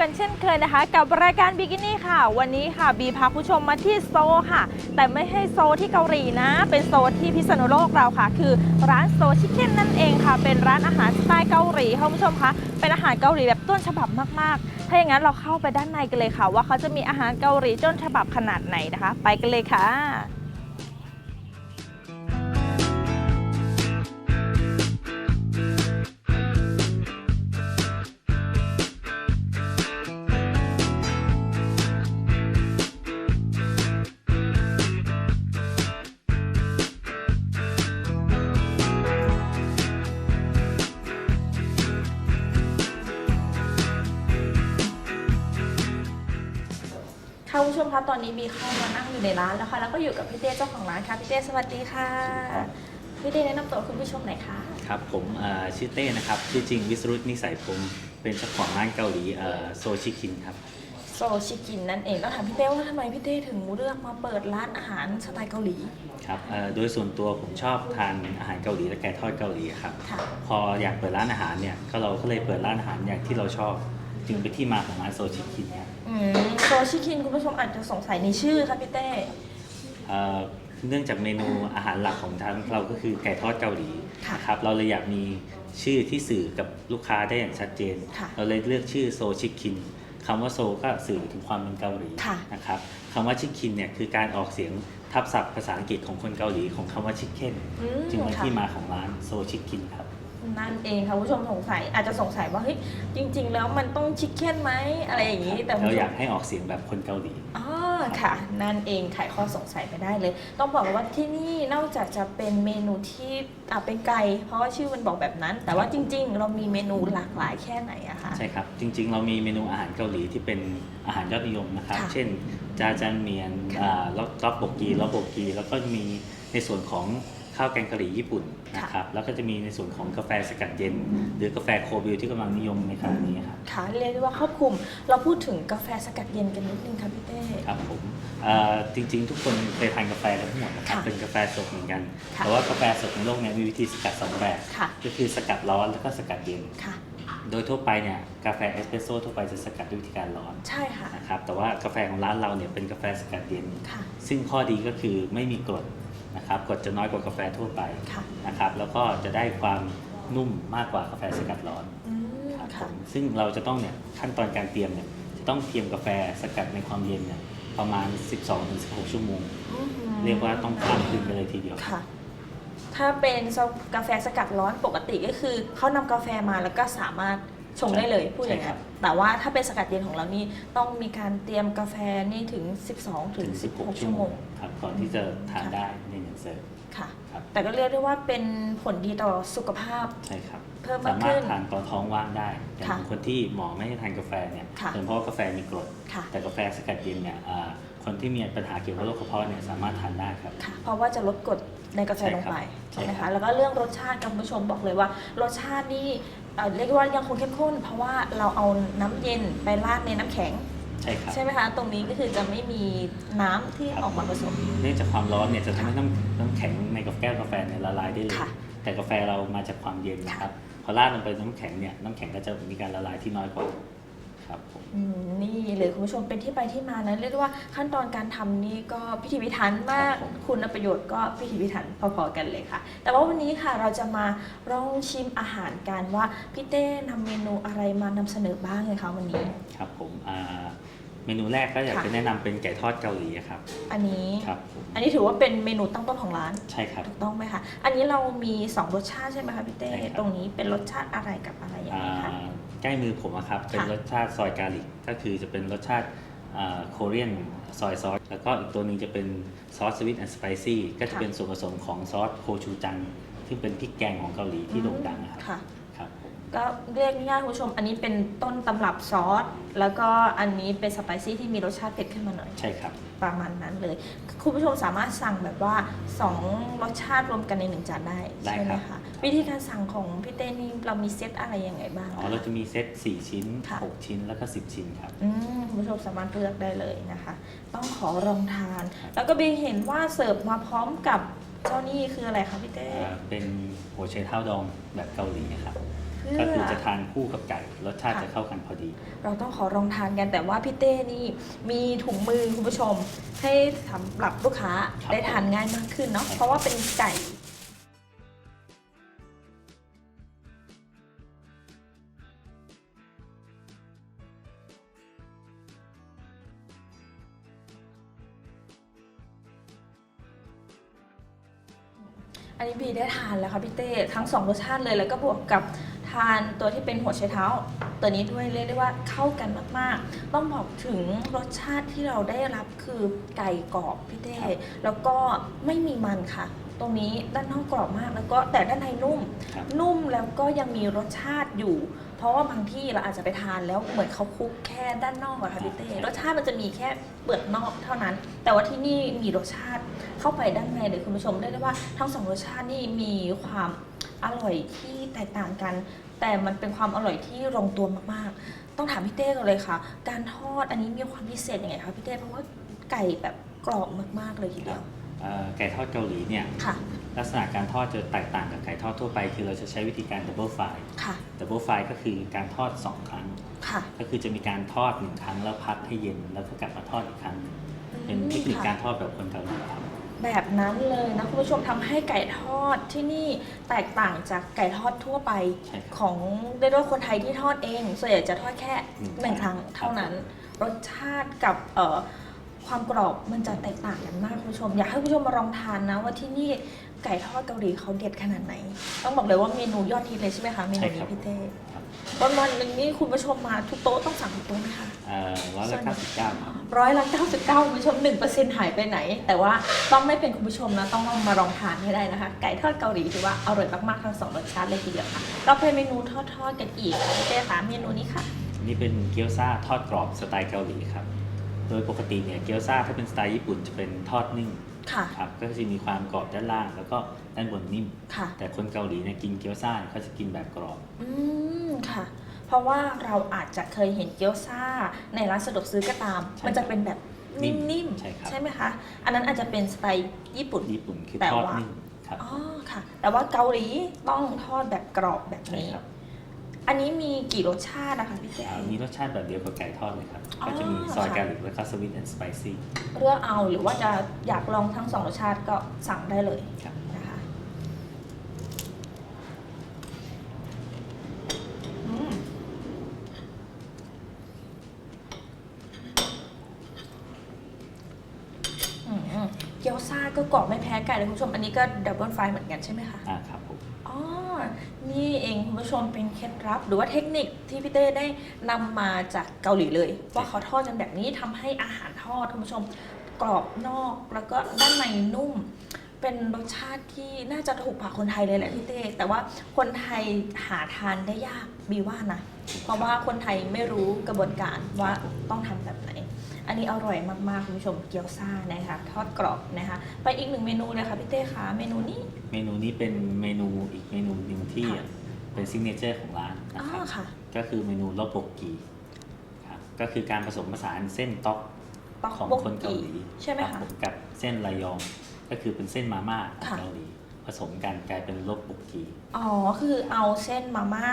กันเช่นเคยนะคะ กับรายการบิกินี่ค่ะ วันนี้ค่ะ บีพาผู้ชมมาที่โซค่ะ แต่ไม่ให้โซที่เกาหลีนะ เป็นโซที่พิษณุโลกเราค่ะ คือร้านโซชิคเก้นนั่นเองค่ะ เป็นร้านอาหารสไตล์เกาหลีค่ะคุณผู้ชมคะเป็นอาหารเกาหลีแบบต้นฉบับมากๆ ถ้าอย่างนั้นเราเข้าไปด้านในกันเลยค่ะ ว่าเขาจะมีอาหารเกาหลีต้นฉบับขนาดไหนนะคะ ไปกันเลยค่ะ ค่ะคุณผู้ชมคะตอนนี้บีเข้ามานั่งอยู่ในร้านแล้วค่ะแล้วก็อยู่กับพี่เต้เจ้าของร้านค่ะพี่เต้สวัสดีค่ะพี่เต้แนะนำตัวคุณผู้ชมหน่อยค่ะครับผมเอ่อชื่อเต้นะครับชื่อจริงวิสรุตนิสัยผมเป็นเจ้าของร้านเกาหลีเอ่อโซชิคินครับโซชิกินนั่นเองต้องถามพี่เต้ว่าทำไมพี่เต้ถึงเลือกมาเปิดร้านอาหารสไตล์เกาหลีครับเอ่อโดยส่วนตัวผมชอบทานอาหารเกาหลีและไก่ทอดเกาหลีครับค่ะพออยากเปิดร้านอาหารเนี่ยก็เราก็เลยเปิดร้านอาหารอย่างที่เราชอบ จึงเป็นที่มาของร้านโซชิคินครับอืม โซชิกินคุณผู้ชมอาจจะสงสัยในชื่อค่ะพี่เต้เอ่อเนื่องจากเมนูอาหารหลักของทางเราก็คือไก่ทอดเกาหลีค่ะนะครับเราเลยอยากมีชื่อที่สื่อกับลูกค้าได้อย่างชัดเจน ค่ะเราเลยเลือกชื่อโซชิคินคำว่าโซก็สื่อถึงความเป็นเกาหลีค่ะ นะครับคำว่าชิคคินเนี่ยคือการออกเสียงทับศัพท์ภาษาอังกฤษของคนเกาหลีของคำว่าชิคเก้นอืมจึงเป็นค่ะที่มาของร้านโซชิคกินครับ นั่นเองค่ะคุณผู้ชมสงสัยอาจจะสงสัยว่าเฮ้ยจริง ๆ แล้วมันต้องชิคเก้นไหมอะไรอย่างนี้ แต่คุณเราผู้ชอยามกให้ออกเสียงแบบคนเกาหลีอ๋อค่ะ นั่นเองไขข้อสงสัยไปได้เลย ต้องบอกว่าที่นี่นอกจากจะเป็นเมนูที่อะเป็นไก่เพราะว่าชื่อมันบอกแบบนั้น แต่ว่าจริง ๆ เรามีเมนูหลากหลายแค่ไหนอะคะใช่ครับ จริง ๆ เรามีเมนูอาหารเกาหลีที่เป็นอาหารยอดนิยมนะครับค่ะเช่นจาจันเมียนค่ะอ่าล็อกล็อกโบกีล็อกโบกี แล้วก็มีในส่วนของข้าวแกงกะหรี่ญี่ปุ่น นะครับแล้วก็จะมีในส่วนของกาแฟสกัดเย็น หรือกาแฟโคบิลที่กำลังนิยมในขณะนี้ครับค่ะเรียกได้ว่าครอบคลุม เราพูดถึงกาแฟสกัดเย็นกันนิดนึงค่ะพี่เต้ครับผมเอ่อจริงๆ ทุกคนเคยทานกาแฟกันทั้งหมดนะครับค่ะเป็นกาแฟสดเหมือนกันค่ะแต่ว่ากาแฟสดในโลกเนี้มีวิธีสกัดสองแบบค่ะก็คือสกัดร้อนแล้วก็สกัดเย็นค่ะโดยทั่วไปเนี่ยกาแฟเอสเปรสโซ่ทั่วไปจะสกัดด้วยวิธีการร้อนใช่ค่ะนะครับแต่ว่ากาแฟของร้านเราเนี่ยเป็นกาแฟสกัดเย็นค่ะซึ่งข้อดีก็คือไม่มีกรด นะครับกรดจะน้อยกว่ากาแฟทั่วไปค่ะนะครับแล้วก็จะได้ความนุ่มมากกว่ากาแฟสกัดร้อนอืมครับผค่ะมซึ่งเราจะต้องเนี่ยขั้นตอนการเตรียมเนี่ยจะต้องเตรียมกาแฟสกัดในความเย็นเนี่ยประมาณ 12-16 ชั่วโมง อื้อหือเรียกว่าต้องข้ามคืนไปเลยทีเดียว ค่ะ ถ้าเป็นกาแฟสกัดร้อนปกติก็คือเขานำกาแฟมาแล้วก็สามารถ ชงได้เลยพูดอย่างใช่ครันี้บนแต่ว่าถ้าเป็นสกัดเย็นของเรานี่ต้องมีการเตรียมกาแฟนี่ถึง 12 ถึง 16 ชั่วโมงครับก่อนที่จะทานได้ในหนึ่งเสิร์ฟค่ะครับแต่ก็เรียกได้ว่าเป็นผลดีต่อสุขภาพใช่ครับเพิ่มมากสามารขึ้ถนทานตอนท้องว่างได้อย่างค่ะคนที่หมอไม่ให้ทานกาแฟเนี่ยค่ะเป็นเพราะว่ากาแฟมีกรดค่ะแต่กาแฟสกัดเย็นเนี่ยอ่าคนที่มีปัญหาเกี่ยวกับโรคกระเพาะเนี่ยสามารถทานได้ครับค่ะเพราะว่าจะลดกรด ในกาแฟใช่ลคงรับไปใช่ใช่ไหมครัคะบแล้วก็เรื่องรสชาติคุณผู้ชมบอกเลยว่ารสชาตินี่เอ่อเรียกว่ายังคงเข้มข้น เพราะว่าเราเอาน้ำเย็นไปราดในน้ำแข็งใช่ครับใช่ไหมคะตรงนี้ก็คือจะไม่มีน้ำที่ครับออกมาผสมเนื่องจากความร้อนเนี่ยจะทำให้น้ำน้ำแข็งในกาแฟกาแฟเนี่ยละลายได้เลยค่ะแต่กาแฟเรามาจากความเย็นนะครับพอราดลงไปในน้ำแข็งเนี่ยน้ำแข็งก็จะมีการละลายที่น้อยกว่า ครับผม อืมนี่เลยคุณผู้ชมเป็นที่ไปที่มานะเรียกได้ว่าขั้นตอนการทำนี่ก็พิถีพิถันมาก ครับผม คุณประโยชน์ก็พิถีพิถันพอๆกันเลยค่ะ แต่ว่าวันนี้ค่ะเราจะมาลองชิมอาหารกันว่าพี่เต้นำเมนูอะไรมานำเสนอบ้างเลยคะวันนี้ ครับผมอ่าเมนูแรกก็อยากค่ะ จะแนะนำเป็นไก่ทอดเกาหลีครับอันนี้ ครับผมอันนี้ถือว่าเป็นเมนูตั้งต้นของร้านใช่ครับ ถูกต้องไหมคะ อันนี้เรามีสองรสชาติใช่ไหมคะพี่เต้ ใช่ครับ ตรงนี้เป็นรสชาติอะไรกับอะไรยังอ่าไงคะใกล้มือผมอะครับ เป็นค่ะ รสชาติซอยกาลิกก็คือจะเป็นรสชาติโคเรียนซอยซอสแล้วก็อีกตัวหนึงจะเป็นซอสสวิตแอนด์สไปซี่ก็จะเป็นส่วนผสมของซอสโคชูจังที่เป็นพริกแกงของเกาหลีที่โด่งดังนะครับ ค่ะครับผม ก็เรียกง่ายๆคุณผู้ชม อันนี้เป็นต้นตำรับซอส แล้วก็อันนี้เป็นสไปซี่ที่มีรสชาติเผ็ดขึ้นมาหน่อย ใช่ครับ ประมาณนั้นเลย คุณผู้ชมสามารถสั่งแบบว่าสองรสชาติรวมกันในหนึ่งจานได้ ได้ใช่ไหมครัคะบ วิธีการสั่งของพี่เต้นี่เรามีเซตอะไรยังไงบ้างอ๋อเราจะมีเซต 4 ชิ้น ค่ะ 6 ชิ้นแล้วก็ 10 ชิ้นครับ อืมคุณผู้ชมสามารถเลือกได้เลยนะคะ ต้องขอลองทาน แล้วก็บีเห็นว่าเสิร์ฟมาพร้อมกับเจ้านี่คืออะไรคะพี่เต้ อ่า เป็นหัวไชเท้าดองแบบเกาหลีครับอเพื่อ ก็คือจะทานคู่กับไก่รสชาติค่ะจะเข้ากันพอดี เราต้องขอลองทานกันแต่ว่าพี่เต้นี่มีถุงมือคุณผู้ชม ให้สำหรับลูกค้าครับได้ทานง่ายมากขึ้นเนาะใช่เพราะว่าเป็นไก่อันนี้บีได้ทานแล้วค่ะพี่เต้ทั้งสองรสชาติเลยแล้วก็บวกกับ ทานตัวที่เป็นหัวไชเท้า ตัวนี้ด้วยเรียกได้ว่าเข้ากันมากๆ ต้องบอกถึงรสชาติที่เราได้รับคือไก่กรอบพี่เต้ครับแล้วก็ไม่มีมันค่ะ ตรงนี้ด้านนอกกรอบมากแล้วก็แต่ด้านในนุ่ม ครับ นุ่มแล้วก็ยังมีรสชาติอยู่ เพราะว่าบางที่เราอาจจะไปทานแล้วเหมือนเขาคลุกแค่ด้านนอกอะค่ะพี่เต้รสชาติมันจะมีแค่เปลือกนอกเท่านั้น แต่ว่าที่นี่มีรสชาติเข้าไปด้านในเลยคุณผู้ชมได้ได้ว่าทั้งสองรสชาตินี่มีความ อร่อยที่แตกต่างกัน แต่มันเป็นความอร่อยที่ลงตัวมากๆ ต้องถามพี่เต้กันเลยค่ะ การทอดอันนี้มีความพิเศษยังไงคะพี่เต้เพราะว่าไก่แบบกรอบมากๆเลยทีเดียวเอ่อไก่ทอดเกาหลีเนี่ยค่ะลักษณะการทอดจะแตกต่างกับไก่ทอดทั่วไป คือเราจะใช้วิธีการดับเบิลไฟค่ะดับเบิลไฟก็คือการทอด 2 ครั้ง ค่ะก็คือจะมีการทอด1ครั้งแล้วพักให้เย็นแล้วก็กลับมาทอดอีกครั้งเป็นเทคนิคการทอดแบบคนเกาหลีครับ แบบนั้นเลยนะคุณผู้ชมทำให้ไก่ทอดที่นี่แตกต่างจากไก่ทอดทั่วไปใช่ครับของเรียกได้ว่าคนไทยที่ทอดเองส่วนใหญ่จะทอดแค่หนึ่งหนึ่งครั้งครั้งเท่านั้น รสชาติกับเอ่อความกรอบมันจะแตกต่างกันมากคุณผู้ชม อยากให้คุณผู้ชมมาลองทานนะว่าที่นี่ ไก่ทอดเกาหลีเขาเด็ดขนาดไหน ต้องบอกเลยว่าเมนูยอดฮิตเลยใช่ไหมคะเมนูนี้พี่เต้ครับวันวันๆหนึ่งนี่คุณผู้ชมมาทุกโต๊ะต้องสั่งทุกโต๊ะไหมคะร้อยละเก้าสิบเก้าครับร้อยละ99คุณผู้ชม1%หายไปไหน แต่ว่าต้องไม่เป็นคุณผู้ชมนะต้องมาลองทานให้ได้นะคะ ไก่ทอดเกาหลีถือว่าอร่อยมากๆทั้งสองรสชาติเลยทีเดียวค่ะเราไปเมนูทอดๆกันอีกค่ะพี่เต้คะเมนูนี้ค่ะอันนี่เป็นเกี๊ยวซ่าทอดกรอบสไตล์เกาหลีครับ โดยปกติเนี่ยเกี๊ยวซ่าถ้าเป็นสไตล์ญี่ปุ่นจะเป็นทอดนิ่ง ค่ะ ครับก็จะมีความกรอบด้านล่าง แล้วก็ด้านบนนิ่ม ค่ะ แต่คนเกาหลีเนี่ยกินเกี๊ยวซ่าเนี่ยเขาจะกินแบบกรอบ อืม ค่ะ เพราะว่าเราอาจจะเคยเห็นเกี๊ยวซ่า ในร้านสะดวกซื้อก็ตาม ใช่มันจะเป็นแบบนิ่มนิ่มใช่ครับใช่ไหมคะ อันนั้นอาจจะเป็นสไตล์ญี่ปุ่น ญี่ปุ่นคือแต่ทอดว่านิ่มครับ อ๋อ ค่ะ แต่ว่าเกาหลีต้องทอดแบบกรอบแบบใช่นี้ ครับ อันนี้มีกี่รสชาตินะคะพี่เต้อ่ามีรสชาติแบบเดียวกับไก่ทอดเลยครับ อ๋อก็จะมีซอยค่ะ กาลิกแล้วก็สวิตแอนด์สไปซี่ เลือกเอาหรือว่าจะอยากลองทั้งสองรสชาติก็สั่งได้เลยครับ นะคะอืมอืมเกี๊ยวซ่าก็กรอบไม่แพ้ไก่เลยคุณผู้ชม อันนี้ก็ดับเบิลไฟเหมือนกันใช่ไหมคะ อ่าครับผม อ๋อ นี่เองคุณผู้ชมเป็นเคล็ดลับ หรือว่าเทคนิคที่พี่เต้ได้นำมาจากเกาหลีเลย ว่าเขาทอดกันแบบนี้ทำให้อาหารทอดคุณผู้ชมกรอบนอกแล้วก็ด้านในนุ่ม เป็นรสชาติที่น่าจะถูกปากคนไทยเลยแหละพี่เต้แต่ว่าคนไทยหาทานได้ยากบีว่านะ เพราะว่าคนไทยไม่รู้กระบวนการว่าต้องทำแบบไหน อันนี้อร่อยมากๆคุณผู้ชมเกี๊ยวซ่านะคะทอดกรอบนะคะ ไปอีกหนึ่งเมนูเลยค่ะพี่เต้คะเมนูนี้ เมนูนี้เป็นเมนูอีกเมนูหนึ่งที่ค่ะ เป็นซิกเนเจอร์ของร้านนะอ๋อครับ ค่ะก็คือเมนูโลโบกีครับก็คือการผสมผสานเส้นต๊อกต๊อกของบกคนเกาหลีใช่ไหมรัคะบผมกับเส้นระยอง ก็คือเป็นเส้นมาม่าของค่ะ เกาหลี ผสมกันกลายเป็นโลโบกีอ๋อคือเอาเส้นมาม่า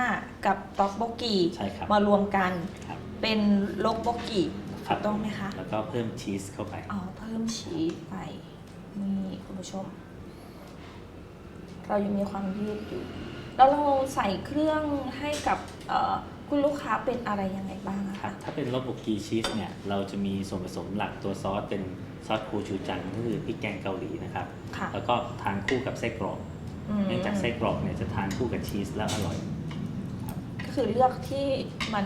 กับต๊อกโบกีใช่ครับมารวมกันครับ เป็นโลกโบกีครั ถูบกต้องไหมคะ แล้วก็เพิ่มชีสเข้าไป อ๋อ เพิ่มชีสไป นี่คุณผู้ชม เรายังมีความยืดอยู่ แล้วเราใส่เครื่องให้กับเอ่อคุณลูกค้าเป็นอะไรยังไงบ้างอะครัคะบถ้าเป็นโลโบกีชีสเนี่ย เราจะมีส่วนผสมหลักตัวซอสเป็นซอสโคชูจังก็คือพริกแกงเกาหลีนะครับค่ะแล้วก็ทานคู่กับไส้กรอกอืมเนื่องจากไส้กรอกเนี่ยจะทานคู่กับชีสแล้วอร่อย ก็คือเลือกที่มัน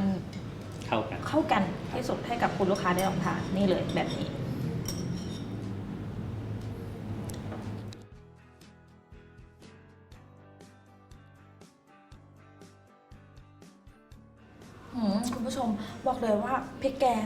เข้ากัน เข้ากันที่สุดให้กับคุณลูกค้าได้ลองทานนี่เลยแบบนี้ คุณผู้ชมบอกเลยว่าพริกแกง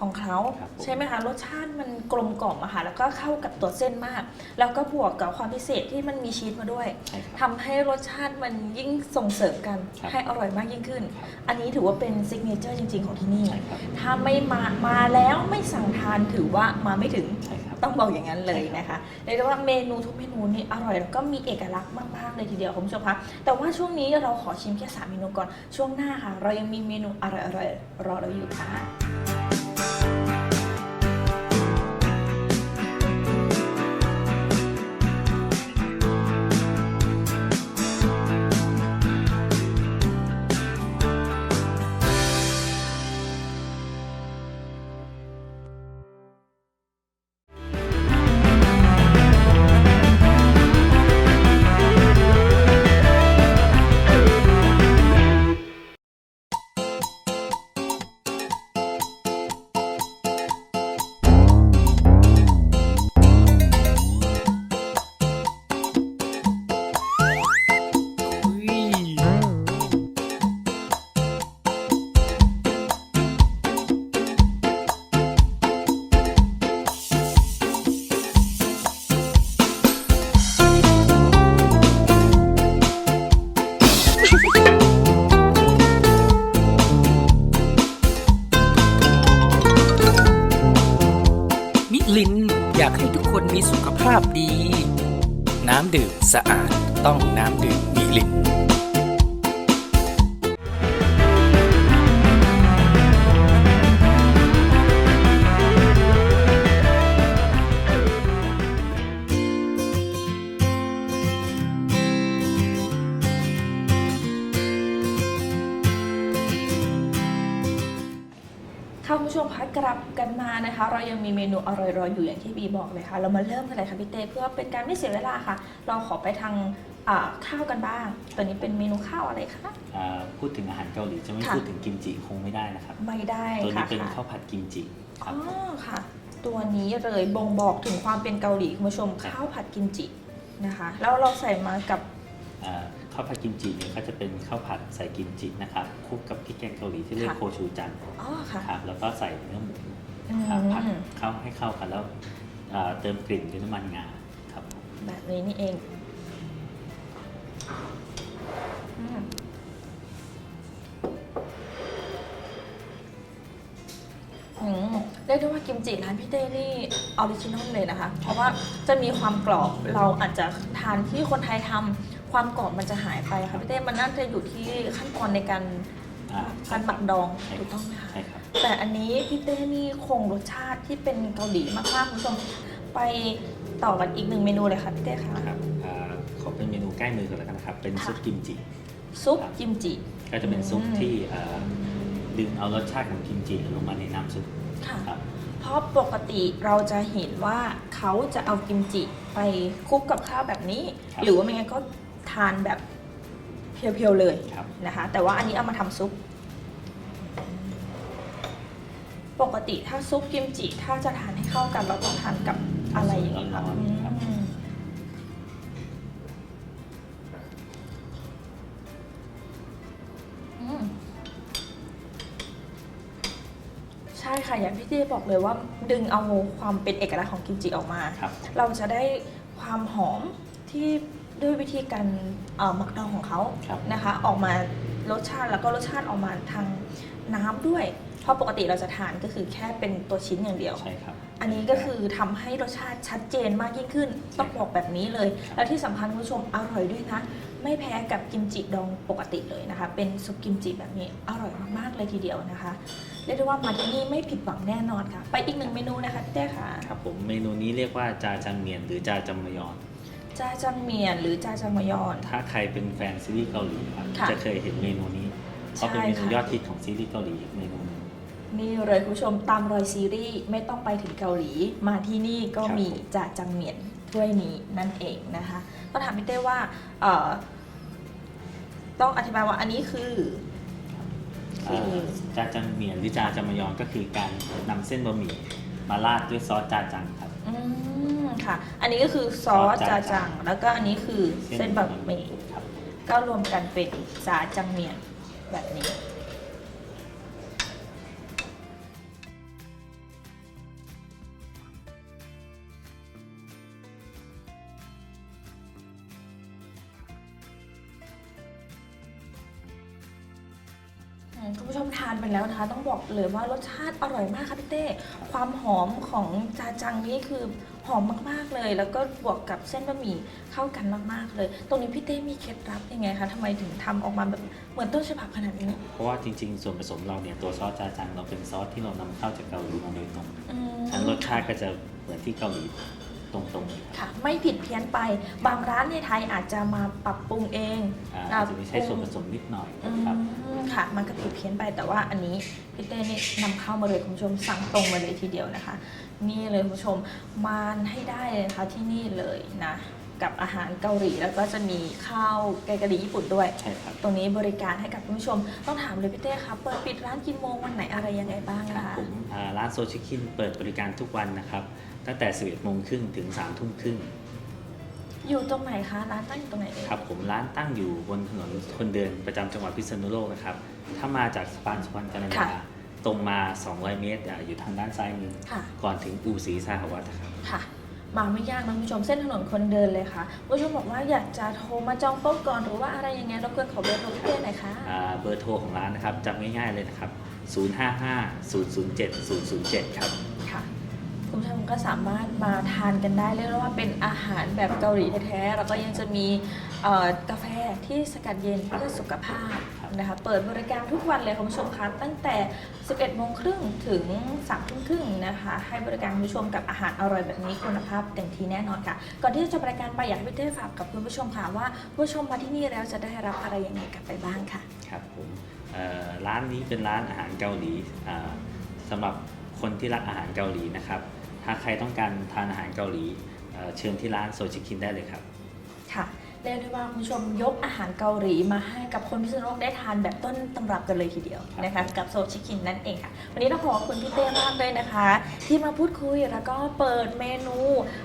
ของเขาครับผม ใช่ไหมคะรสชาติมันกลมกล่อมอะค่ะแล้วก็เข้ากับตัวเส้นมาก แล้วก็บวกกับความพิเศษที่มันมีชีสมาด้วยใช่ครับ ทำให้รสชาติมันยิ่งส่งเสริมกันครับให้อร่อยมากยิ่งขึ้น ครับ อันนี้ถือว่าเป็นซิกเนเจอร์จริง ๆ ของที่นี่ ใช่ครับถ้าไม่มามาแล้วไม่สั่งทานถือว่ามาไม่ถึง ใช่ครับ ต้องบอกอย่างนั้นเลยนะคะเรียกได้ว่าเมนูทุกเมนูนี่อร่อยแล้วก็มีเอกลักษณ์มากๆเลยทีเดียวคุณผู้ชมคะแต่ว่าช่วงนี้เราขอชิมแค่สามเมนูก่อน ช่วงหน้าค่ะ เรายังมีเมนูอร่อยๆรอเราอยู่ค่ะ นมานะคะ เรายังมีเมนูอร่อยรออยู่อย่างที่บีบอกเลยค่ะ เรามาเริ่มกันเลยค่ะพี่เต้เพื่อเป็นการไม่เสียเวลาค่ะ เราขอไปทางอ่าข้าวกันบ้างตอนนี้เป็นเมนูข้าวอะไรคะอ่าพูดถึงอาหารเกาหลีจะไม่ค่ะพูดถึงกิมจิคงไม่ได้นะครับ ไม่ได้ตัวนี้ค่ะเป็นค่ะข้าวผัดกิมจิคอ๋รัอบค่ะ ตัวนี้เลยบ่งบอกถึงความเป็นเกาหลีคุณผู้ชมข้าวผัดกิมจินะคะ แล้วเราใส่มากับอ่าข้าวผัดกิมจิเนี่ยก็จะเป็นข้าวผัดใส่กิมจินะครับคลุกกับพริกแกงเกาหลีที่เรียกค่ะโคชูจังอ๋อค่ะครับแล้วก็ใส่เนื้อหมูอืม ครับผัดเข้าให้เข้ากันแล้วอ่าเติมกลิ่นด้วยน้ำมันงาครับผมแบบนี้นี่เองอืมอืมเรียกได้ว่ากิมจิร้านพี่เต้นี่ออริจินอลเลยนะคะ เพราะว่าจะมีความกรอบเราอาจจะทานที่คนไทยทำความกรอบมันจะหายไปค่ะพี่เต้มันน่าจะอยู่ที่ขั้นตอนในการ อ่าการหมักดองใช่ถูกต้องไหมคะ ใช่ครับ แต่อันนี้พี่เต้นี่คงรสชาติที่เป็นเกาหลีมากๆคุณผู้ชมไปต่อกันอีกหนึ่งเมนูเลยค่ะพี่เต้ค่ะครับอ่าขอเป็นเมนูใกล้มือก่อนแล้วกันนะครับ เป็นค่ะซุปกิมจิ ซุปกิมจิ ก็จะเป็นซุปอืม ที่อ่าดึงเอารสชาติของกิมจิลงมาในน้ำซุปค่ะ ครับ เพราะปกติเราจะเห็นว่าเขาจะเอากิมจิไปคลุกกับข้าวแบบนี้ ครับ หรือว่าไม่งั้นก็ทานแบบ เพียวๆเลยครับ นะคะ แต่ว่าอันนี้เอามาทำซุป ปกติถ้าซุปกิมจิ ถ้าจะทานให้เข้ากันเราต้องทานกับอะไรอย่างนี้ยค่ะร้อนๆครับ อืมอืมใช่ค่ะอย่างที่เจ๊บอกเลยว่า ดึงเอาความเป็นเอกลักษณ์ของกิมจิออกมา ครับ เราจะได้ความหอมที่ ด้วยวิธีการเอ่อหมักดองของเขาครับนะคะ ออกมารสชาติแล้วก็รสชาติออกมาทางน้ำด้วย เพราะปกติเราจะทานก็คือแค่เป็นตัวชิ้นอย่างเดียว ใช่ครับ อันนี้ก็คือทำให้รสชาติชัดเจนมากยิ่งขึ้น ต้องบอกแบบนี้เลยครับแล้วที่สำคัญคุณผู้ชมอร่อยด้วยนะ ไม่แพ้กับกิมจิดองปกติเลยนะคะ เป็นซุปกิมจิแบบนี้อร่อยมากๆเลยทีเดียวนะคะเรียกได้ว่ามาที่นี่ไม่ผิดหวังแน่นอนค่ะ ไปอีกหนึ่งเมนูนะคะพี่เต้ค่ะ ครับผมเมนูนี้เรียกว่าจาจังเมียนหรือจาจังมยอน จาจังเมียนหรือจาจังมยอน ถ้าใครเป็นแฟนซีรีส์เกาหลีครับค่ะจะเคยเห็นเมนูนี้เพราะเป็นใช่เมนูค่ะ ยอดฮิตของซีรีส์เกาหลีอีกเมนูหนึง นี่เลยคุณผู้ชมตามรอยซีรีส์ไม่ต้องไปถึงเกาหลี มาที่นี่ก็ครับมีจาจังเมียนถ้วยนี้นั่นเองนะคะก็ถามพี่เต้ว่าเอ่อต้องอธิบายว่าอันนี้คือคืออ่าจาจังเมียนหรือจาจังมยอนก็คือการนำเส้นบะหมี่มาราดด้วยซอสจาจังครับอืม คะอันนี้ก็คือซอสจาจัง แล้วก็อันนี้คือเส้นบะหมี่ก็รวมกันเป็นจาจังเมียนแบบนี้คุณผู้ชมทานไปแล้วนะคะ ต้องบอกเลยว่ารสชาติอร่อยมากค่ะพี่เต้ ความหอมของจาจังนี่คือ หอมมากๆเลย แล้วก็บวกกับเส้นบะหมี่เข้ากันมากๆเลย ตรงนี้พี่เต้มีเคล็ดลับยังไงคะทำไมถึงทำออกมาแบบเหมือนต้นฉบับขนาดนี้ เพราะว่าจริง ๆ ส่วนผสมเราเนี่ยตัวซอสจาจังเราเป็นซอสที่เรานำเข้าจากเกาหลีมาโดยตรงอืม ฉะนั้นรสชาติก็จะเหมือนที่เกาหลี ตรงๆเลยครับค่ะ ไม่ผิดเพี้ยนไป บางร้านในไทยอาจจะมาปรับปรุงเองอ่าอ่าอาจจะมีใช้ส่วนผสมนิดหน่อยอืครับ มค่ะ มันก็ผิดเพี้ยนไปแต่ว่าอันนี้พี่เต้นี่นำเข้ามาเลยคุณผู้ชมสั่งตรงมาเลยทีเดียวนะคะ นี่เลยคุณผู้ชมมาให้ได้เลยนะคะที่นี่เลยนะ กับอาหารเกาหลีแล้วก็จะมีข้าวแกงกะหรี่ญี่ปุ่นด้วย ใช่ครับ ตรงนี้บริการให้กับคุณผู้ชม ต้องถามเลยพี่เต้คะเปิดปิดร้านกี่โมงวันไหนอะไรยังไงบ้างครับนะคะ ผมอ่าร้านโซชิคินเปิดบริการทุกวันนะครับ ตั้งแต่ 11โมงครึ่งถึง3ทุ่มครึ่งอยู่ตรงไหนคะ ร้านตั้งอยู่ตรงไหนเอ่ยครับผมร้านตั้งอยู่บนถนนคนเดินประจำจังหวัดพิษณุโลกนะครับ ถ้ามาจากสะพานสุวรรณกัญญาตรงมา 200 เมตรอะอยู่ทางด้านซ้ายมือค่ะ ก่อนถึงอู่ศรีสาหวัฒน์ครับ ค่ะ มาไม่ยากนะคุณผู้ชมเส้นถนนคนเดินเลยค่ะคุณผู้ชมบอกว่าอยากจะโทรมาจองโต๊ะก่อนหรือว่าอะไรยังไงเราควรขอเบอร์โทรพี่เต้หน่อยค่ะ อ่าเบอร์โทรของร้านนะครับจำง่ายๆเลยนะครับ 055 007 007 ครับ คุณผู้ชมก็สามารถมาทานกันได้เรียกว่าเป็นอาหารแบบเกาหลีแท้ๆแล้วก็ยังจะมีกาแฟที่สกัดเย็นเพื่อสุขภาพนะคะเปิดบริการทุกวันเลยคุณผู้ชมคะตั้งแต่ 11โมงครึ่งถึง3ทุ่มครึ่งนะคะให้บริการคุณผู้ชมกับอาหารอร่อยแบบนี้คุณภาพเต็มที่แน่นอนค่ะ ก่อนที่จะจบรายการไปอยากให้พี่เต้ฝากกับคุณผู้ชมค่ะว่าผู้ชมมาที่นี่แล้วจะได้รับอะไรยังไงกลับไปบ้างค่ะครับผมร้านนี้เป็นร้านอาหารเกาหลีอ่าสำหรับคนที่รักอาหารเกาหลีนะครับ ถ้าใครต้องการทานอาหารเกาหลีเอ่อเชิญที่ร้านโซชิคินได้เลยครับ ค่ะ เรียกได้ว่าคุณผู้ชมยกอาหารเกาหลีมาให้กับคนพิษณุโลกได้ทานแบบต้นตำรับกันเลยทีเดียวนะคะ กับโซชิคินนั่นเองค่ะ วันนี้ต้องขอขอบคุณพี่เต้มากเลยนะคะ ที่มาพูดคุยแล้วก็เปิดเมนู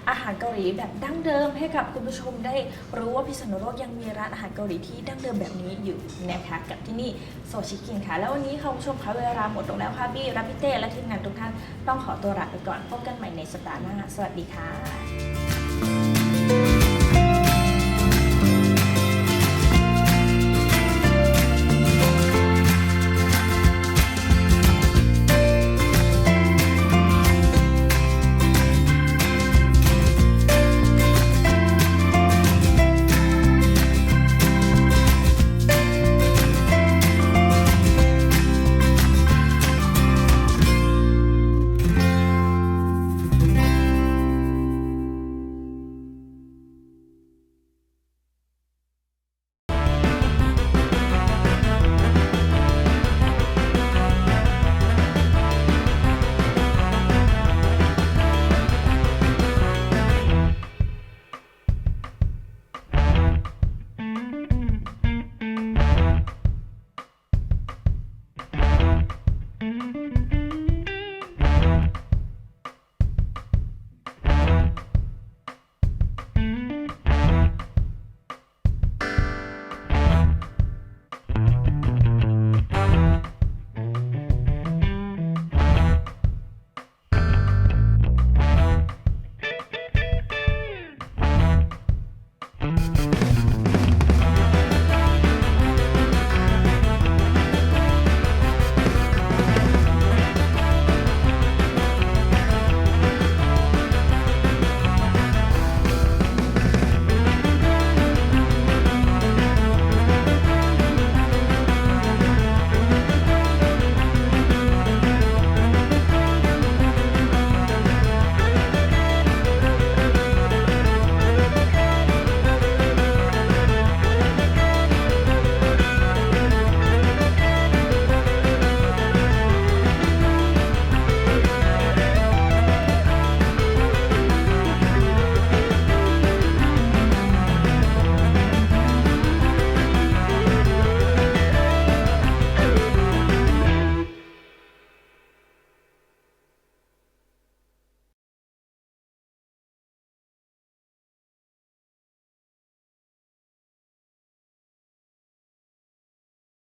อาหารเกาหลีแบบดั้งเดิมให้กับคุณผู้ชมได้รู้ว่าพิษณุโลกยังมีร้านอาหารเกาหลีที่ดั้งเดิมแบบนี้อยู่นะคะกับที่นี่โซชิคินค่ะ แล้ววันนี้ค่ะคุณผู้ชมคะเวลาหมดลงแล้วค่ะบี้รับพี่เต้และทีมงานทุกท่านต้องขอตัวลาไปก่อนพบกันใหม่ในสัปดาห์หน้าสวัสดีค่ะ